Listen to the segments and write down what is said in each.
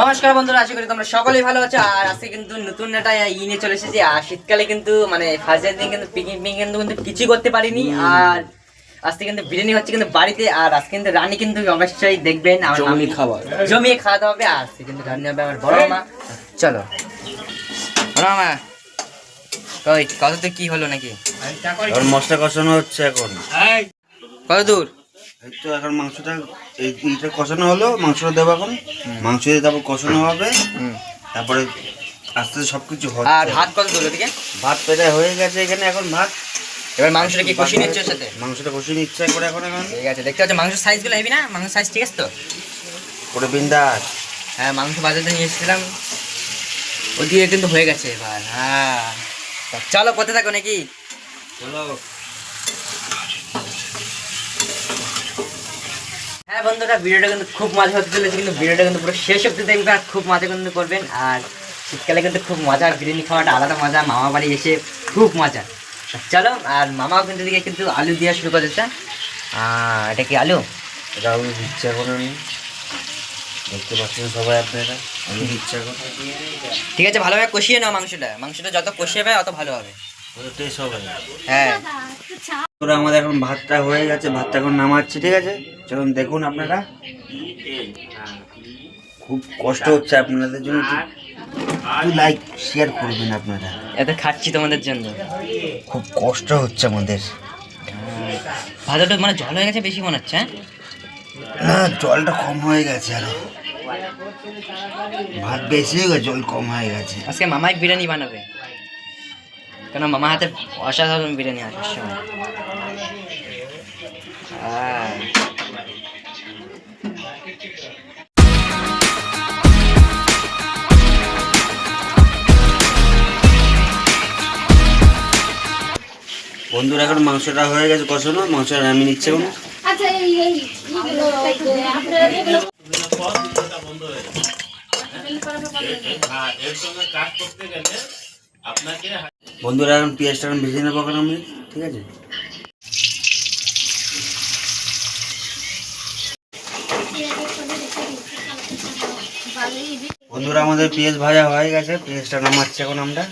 নমস্কার বন্ধুরা আশা করি তোমরা সকলেই ভালো আছো। আর আজকে কিন্তু নতুন একটা ই নিয়ে চলে এসেছি। আর শীতকালে কিন্তু মানে ফার্স্ট দিন কিন্তু পিকনিক কিন্তু কিন্তু কিছু করতে পারিনি। আর আজকে কিন্তু বিরিয়ানি হচ্ছে কিন্তু বাড়িতে। আর আজকে কিন্তু রানী কিন্তু অবশ্যই দেখবেন। আমার জমিয়ে খাবার। জমিয়ে খাওয়াতে হবে। আর আজকে কিন্তু রান্না হবে আমার বড় মা। চলো। বড় মা কই কত তো কি হলো নাকি? মশলা কষানো হচ্ছে এখন। কত দূর? তো এখন মাংসটা এই এইটা কষানো হলো মাংসটা দেবো এখন। মাংস দিয়ে তারপর কষানো হবে। তারপরে আস্তে আস্তে সবকিছু আর হচ্ছে ভাত কত ওদিকে ভাত পেটা হয়ে গেছে এখানে এখন ভাত। এবার মাংসটা কি কষিয়ে নিচ্ছে সাথে? মাংসটা কষিয়ে নিচ্ছে করে এখন এখন। ঠিক আছে দেখতে পাচ্ছ মাংসের সাইজগুলো হেবি না? মাংসের সাইজ ঠিক আছে তো? করে বিন্দাস। হ্যাঁ মাংস বাজারে নিয়ে এসেছিলাম। ওদিকে কিন্তু হয়ে গেছে এবার হ্যাঁ। চলো কোথায় থাকো নাকি? চলো। বন্ধুরা ভিডিওটা কিন্তু খুব মজা হতে চলেছে কিন্তু ভিডিওটা কিন্তু পুরো শেষ অব্দি দেখবেন আর খুব মজা কিন্তু করবেন। আর শীতকালে কিন্তু খুব মজা বিরিয়ানি খাওয়াটা আলাদা মজা মামা বাড়ি এসে খুব মজা। চলো আর মামাও কিন্তু দিকে কিন্তু আলু দেওয়া শুরু করেছে। আহ, এটা কি আলু? এটা আমি দিচ্ছি এখন আমি। দেখতে পাচ্ছেন সবাই আপনারা? আমি দিচ্ছি এখন। ঠিক আছে ভালোভাবে কষিয়ে নাও মাংসটা। মাংসটা যত কষিয়ে পায় অত ভালো হবে। হ্যাঁ। তোরা আমাদের এখন ভাতটা হয়ে গেছে ভাতটা এখন নামাচ্ছি ঠিক আছে? চলুন দেখুন আপনারা। খুব কষ্ট হচ্ছে আপনাদের জন্য। লাইক শেয়ার করবেন আপনারা। এত খাচ্ছি তোমাদের জন্য। খুব কষ্ট হচ্ছে আমাদের। ভাতটা মানে জল হয়ে গেছে বেশি মনে হচ্ছে হ্যাঁ? না জলটা কম হয়ে গেছে আরও। ভাত বেশি হয়ে গেছে জল কম হয়ে গেছে। আজকে মামাই বিরিয়ানি বানাবে। কেন মামা হাতে অসাধারণ বিরিয়ানি হয় সবসময় আহ, বন্ধুরা এখন মাংসটা হয়ে গেছে কষানো মাংসটা নামিয়ে নিচ্ছে আচ্ছা বন্ধুরা এখন পেঁয়াজটা এখন ভেজে নেব এখন আমি ঠিক আছে? বন্ধুরা আমাদের পেঁয়াজ ভাজা হয়ে গেছে পেঁয়াজটা নামাচ্ছি এখন আমরা।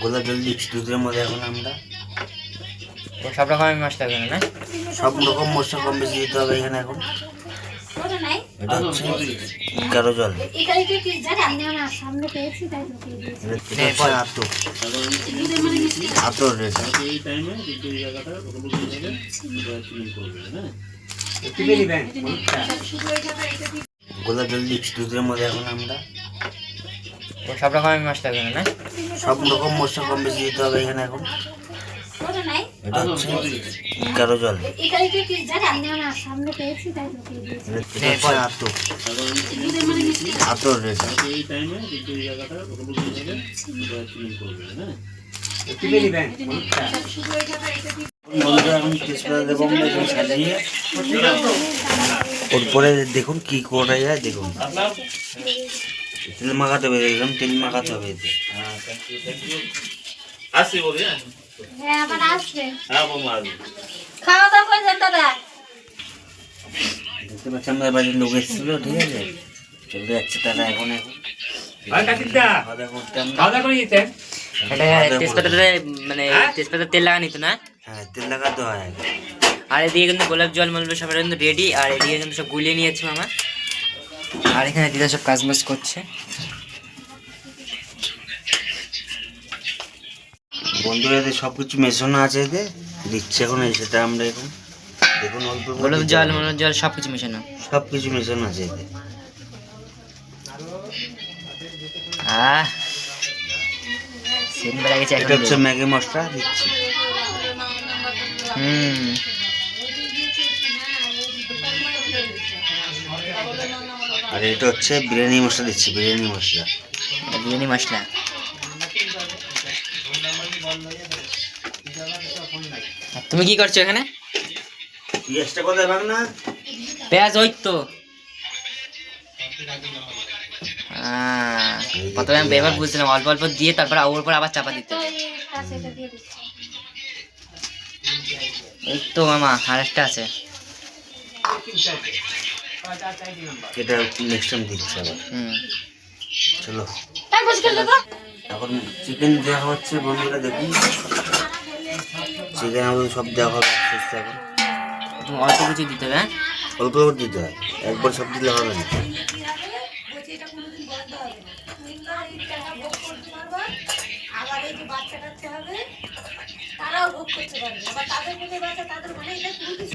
গোলাপ জল দিচ্ছি দুধের মধ্যে এখন আমরা। সব রকমের মশলা দেবে না? সব রকম মশলা কম বেশি দিতে হবে এখানে এখন। এটা হচ্ছে কারও জল। এটা হচ্ছে আতর। আতর রেখে গোলাপ জল দিচ্ছি দুধের মধ্যে এখন আমরা। সব রকমের মশলা দেবে না সব রকম মশলা কম বেশি দিতে হবে এখানে এখন। নাই। এটা হচ্ছে কারও জল। এখানে কি কি জানি? আমি আমার সামনে পেয়েছি তাই ঢুকিয়ে দিয়েছি। এটা হচ্ছে আতর। আতর রেখে বন্ধুরা এখন তেজপাতা দেবো আমরা এখানে সাজিয়ে। ওর পরে দেখুন কি করা যায় দেখুন। তেল মাখাতে হবে দেখলাম তেল মাখাতে হবে এতে। হ্যাঁ আবার আসবে। হ্যাঁ, খাওয়া দাওয়া করে যেতে দেয় দেখতে পাচ্ছি আমাদের বাড়ির লোক এসেছিল ঠিক আছে? চলে যাচ্ছে তারা এখন এখন। খাওয়া দাওয়া করতে আমরা এটা তেজপাতাতে মানে তেজপাতা তেল লাগানি তো না? হ্যাঁ তেল লাগাতে হয়। আর এদিকে কিন্তু গোলাপ জল মলবে সব কিন্তু রেডি আর এদিকে কিন্তু সব গুলিয়ে নিয়েছে মামা। আর এখানে দিদা সব কাজ বাজ করছে। বন্ধুরা সব কিছু মেশানো আছে এতে দিচ্ছে এখন এই সেটা আমরা এখন। দেখুন অল্প গোলাপ জল। মলব জল সব কিছু মেশানো। সব কিছু মেশানো আছে এতে আহ সেদিন বেলা গেছে এটা হচ্ছে ম্যাগি মশলা দিচ্ছি। হুম। আর এটা হচ্ছে বিরিয়ানি মশলা দিচ্ছি বিরিয়ানি মশলা। বিরিয়ানি মশলা। তুমি কি করছ এখানে? পেঁয়াজটা কোথায় ভাগ না। পেঁয়াজ ওই তো। প্রথমে আমি এবার বুঝছিলাম অল্প অল্প দিয়ে তারপর ওর উপর আবার চাপা দিতে। এই তো মামা আর একটা আছে। এটা নেক্সট টাইম দিচ্ছে আবার। হুম। চলো। এখন চিকেন দেওয়া হচ্ছে বন্ধুরা দেখুন চিকেন আমাদের সব দেওয়া হবে আস্তে আস্তে এখন। অল্প কিছু দিতে হবে হ্যাঁ? অল্প অল্প দিতে হয় একবার সব দিলে হবে না।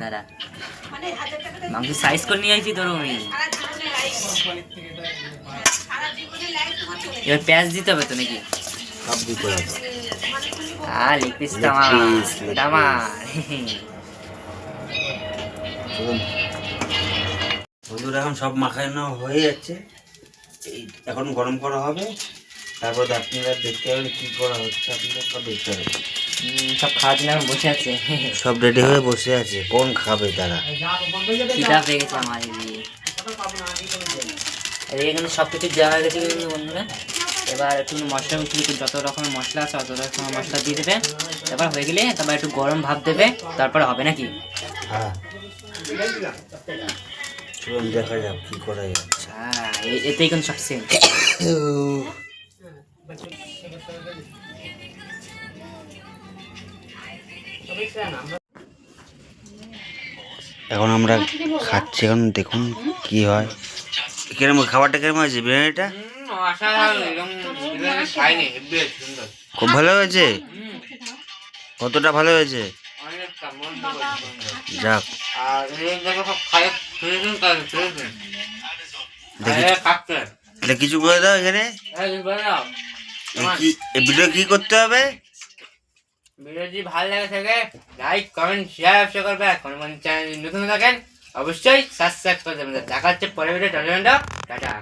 মানে মানে মাংস সাইজ করে নিয়ে আসছি ধরো আমি। এবার পেঁয়াজ দিতে হবে তো নাকি? সব দিতে হবে। আর লেগ পিস বন্ধুরা এখন সব মাখানো হয়ে যাচ্ছে। এই এখন গরম করা হবে। তারপর আপনারা দেখতে পাবেন কি করা হচ্ছে। আপনারা সব দেখতে পাবেন। হুম, সব খাওয়ার জন্য এখন বসে আছে। সব রেডি হয়ে বসে আছে। কোন খাবে তারা? খিদা পেয়ে গেছে আমার এদিকে সব কিছু দেওয়া হয়ে গেছে কিন্তু বন্ধুরা। এবার একটু মশলা উঠলে যত রকমের মশলা আছে অত রকমের মশলা দিয়ে দেবে। এবার হয়ে গেলে তারপর একটু গরম ভাব দেবে। তারপর হবে নাকি? হ্যাঁ। চলুন দেখা যাক কি করা যাচ্ছে হ্যাঁ এতেই কিন্তু সব সেম এখন আমরা খাচ্ছি। এখন দেখুন কি হয়। কিরম খাবারটা কিরম হয়েছে? বিরিয়ানিটা খুব ভালো হয়েছে? কতটা ভালো হয়েছে? যাক। দেখি কিছু করে দাও এখানে। ভিডিও কি করতে হবে? ভিডিও যদি ভালো লাগে থাকে লাইক কমেন্ট শেয়ার করবে। আর কোনো চ্যানেল নতুন থাকেন অবশ্যই সাবস্ক্রাইব করে দেবেন। দেখা হচ্ছে পরের ভিডিও টাটা।